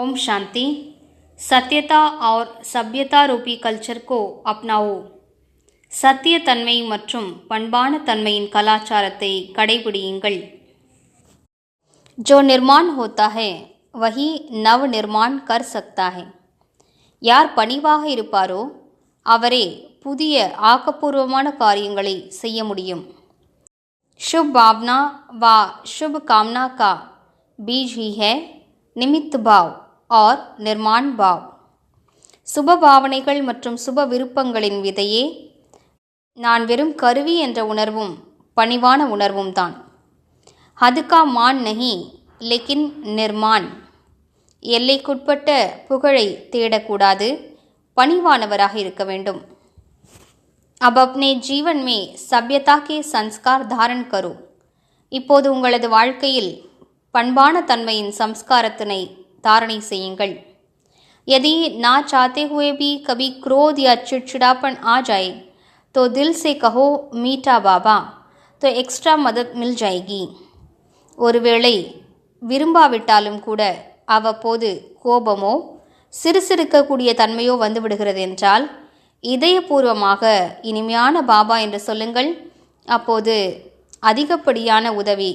ओम शांति सत्यता और सभ्यता रूपी कल्चर को अपनाओ சத்தியத்தன்மை மற்றும் பண்பான தன்மையின் கலாச்சாரத்தை கடைபிடியுங்கள் जो निर्माण होता है वही नव निर्माण कर सकता है யார் பணிவாக இருப்பாரோ அவரே புதிய ஆக்கப்பூர்வமான காரியங்களை செய்ய முடியும் शुभ भावना व शुभ कामना का बीज ही है निमित्त भाव और निर्माण भाव சுப பாவனைகள் மற்றும் சுப விருப்பங்களின் விதையே நான் வெறும் கருவி என்ற உணர்வும் பணிவான உணர்வும் தான் அதுக்கா மான் நகி லேக்கின் நிர்மான் எல்லைக்குட்பட்ட புகழை தேடக்கூடாது பணிவானவராக இருக்க வேண்டும் अब अपने जीवन में सभ्यता के संस्कार धारण करो இப்போது உங்களது வாழ்க்கையில் பண்பான தன்மையின் சம்ஸ்காரத்தினை தாரணை செய்யுங்கள் यदि ना चाहते हुए भी कभी क्रोध या चिड़चिड़ापन आ जाए तो दिल से कहो मीठा बाबा तो एक्स्ट्रा मदद मिल जाएगी ஒருவேளை விரும்பாவிட்டாலும் கூட அவ்வப்போது கோபமோ சிறுசிறுக்கக்கூடிய தன்மையோ வந்துவிடுகிறது என்றால் இதயபூர்வமாக இனிமையான பாபா என்று சொல்லுங்கள் அப்போது அதிகப்படியான உதவி